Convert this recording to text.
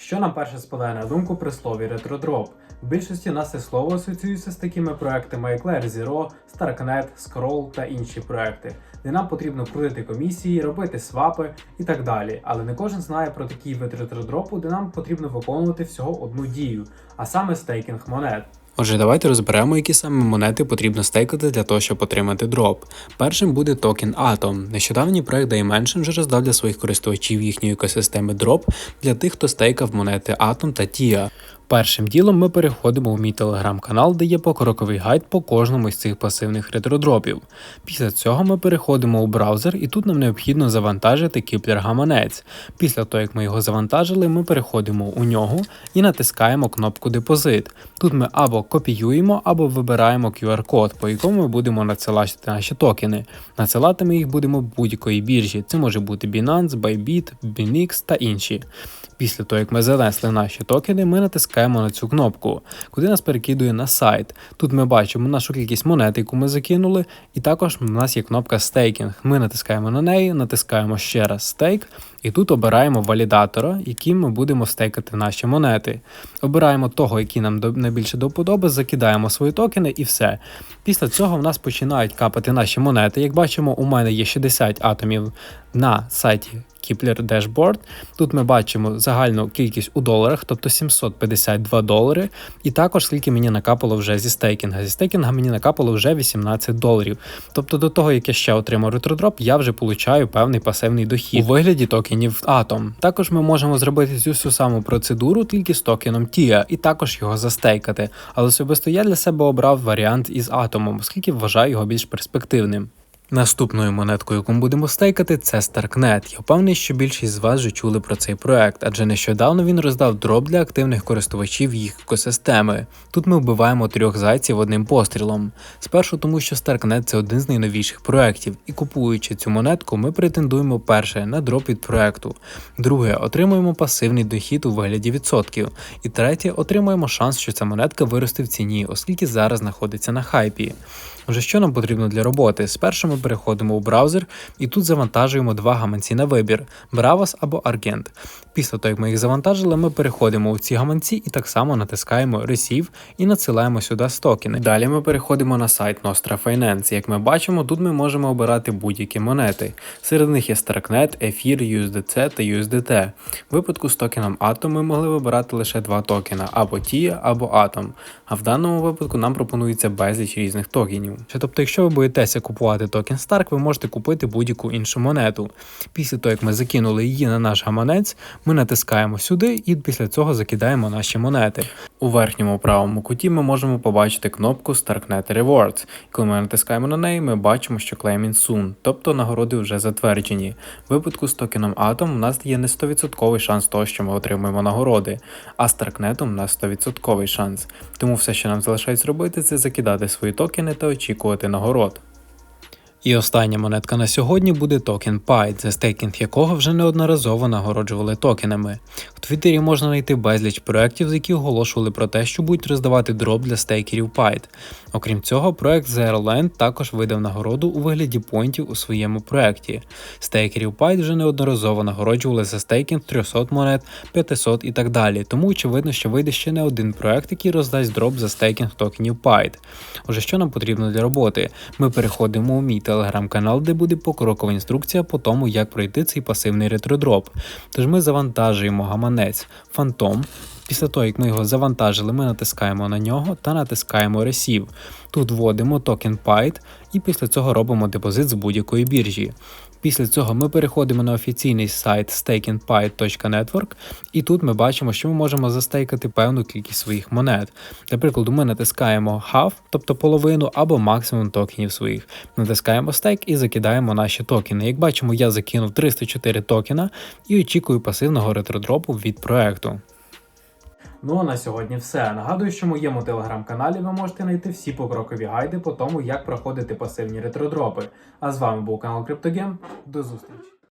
Що нам перше спадає на думку при слові ретродроп? В більшості нас це слово асоціюється з такими проектами, як Layer Zero, StarkNet, Scroll та інші проекти, де нам потрібно крутити комісії, робити свапи і так далі. Але не кожен знає про такий вид ретродропу, де нам потрібно виконувати всього одну дію, а саме стейкінг монет. Отже, давайте розберемо, які саме монети потрібно стейкати для того, щоб отримати дроп. Першим буде токен Atom. Нещодавній проект Dimension вже роздав для своїх користувачів їхньої екосистеми дроп для тих, хто стейкав монети Atom та TIA. Першим ділом ми переходимо в мій телеграм-канал, де є покроковий гайд по кожному з цих пасивних ретродропів. Після цього ми переходимо у браузер, і тут нам необхідно завантажити Кіплер гаманець. Після того, як ми його завантажили, ми переходимо у нього і натискаємо кнопку Депозит. Тут ми або копіюємо, або вибираємо QR-код, по якому ми будемо надсилати наші токени. Надсилати ми їх будемо будь-якої біржі. Це може бути Binance, Bybit, BNX та інші. Після того, як ми занесли наші токени, ми натискаємо на цю кнопку, куди нас перекидує на сайт. Тут ми бачимо нашу кількість монет, яку ми закинули, і також у нас є кнопка стейкінг. Ми натискаємо на неї, натискаємо ще раз стейк, і тут обираємо валідатора, яким ми будемо стейкати наші монети. Обираємо того, який нам найбільше до вподоби, закидаємо свої токени і все. Після цього в нас починають капати наші монети. Як бачимо, у мене є 60 атомів на сайті Kipler Dashboard. Тут ми бачимо загальну кількість у доларах, тобто 752 долари. І також скільки мені накапало вже зі стейкінга. Зі стейкінга мені накапало вже 18 доларів. Тобто до того, як я ще отримав ретродроп, я вже получаю певний пасивний дохід у вигляді токенів Atom. Також ми можемо зробити цю всю саму процедуру тільки з токеном TIA і також його застейкати. Але особисто я для себе обрав варіант із атомом, оскільки вважаю його більш перспективним. Наступною монеткою, яку ми будемо стейкати, це StarkNet. Я впевнений, що більшість з вас вже чули про цей проект, адже нещодавно він роздав дроп для активних користувачів їх екосистеми. Тут ми вбиваємо трьох зайців одним пострілом. Спершу тому, що StarkNet це один з найновіших проєктів, і купуючи цю монетку, ми претендуємо перше на дроп від проекту. Друге, отримуємо пасивний дохід у вигляді відсотків. І третє, отримуємо шанс, що ця монетка виросте в ціні, оскільки зараз знаходиться на хайпі. Вже що нам потрібно для роботи? Спершу ми переходимо у браузер і тут завантажуємо два гаманці на вибір: Bravos або Argent. Після того, як ми їх завантажили, ми переходимо у ці гаманці і так само натискаємо Receive і надсилаємо сюди стокени. Далі ми переходимо на сайт Nostra Finance. Як ми бачимо, тут ми можемо обирати будь-які монети. Серед них є Starknet, Ether, USDC та USDT. В випадку з токеном Atom ми могли вибирати лише два токена або TIA, або Atom. А в даному випадку нам пропонується безліч різних токенів. Тобто, якщо ви боїтеся купувати токен Stark, ви можете купити будь-яку іншу монету. Після того, як ми закинули її на наш гаманець, ми натискаємо сюди і після цього закидаємо наші монети. У верхньому правому куті ми можемо побачити кнопку Starknet Rewards. Коли ми натискаємо на неї, ми бачимо, що Claiming Soon, тобто нагороди вже затверджені. В випадку з токеном Atom у нас є не 100% шанс того, що ми отримуємо нагороди, а з Starknet у нас 100% шанс. Тому все, що нам залишається робити, це закидати свої токени та очікувати нагород. І остання монетка на сьогодні буде токен PIDE, за стейкінг якого вже неодноразово нагороджували токенами. В Твіттері можна знайти безліч проєктів, з які оголошували про те, що будуть роздавати дроп для стейкерів PIDE. Окрім цього, проект Zeroland також видав нагороду у вигляді поінтів у своєму проєкті. Стейкерів PIDE вже неодноразово нагороджували за стейкінг 300 монет, 500 і так далі. Тому очевидно, що вийде ще не один проект, який роздасть дроп за стейкінг токенів PIDE. Отже, що нам потрібно для роботи? Ми переходимо у мій телеграм-канал, де буде покрокова інструкція по тому, як пройти цей пасивний ретродроп. Тож ми завантажуємо гаманець Phantom. Після того, як ми його завантажили, ми натискаємо на нього та натискаємо Receive. Тут вводимо токен PIDE і після цього робимо депозит з будь-якої біржі. Після цього ми переходимо на офіційний сайт stakingpie.network і тут ми бачимо, що ми можемо застейкати певну кількість своїх монет. Для прикладу, ми натискаємо half, тобто половину або максимум токенів своїх. Натискаємо стейк і закидаємо наші токени. Як бачимо, я закинув 304 токена і очікую пасивного ретродропу від проекту. Ну а на сьогодні все. Нагадую, що в моєму телеграм-каналі ви можете знайти всі покрокові гайди по тому, як проходити пасивні ретродропи. А з вами був канал CryptoGame. До зустрічі!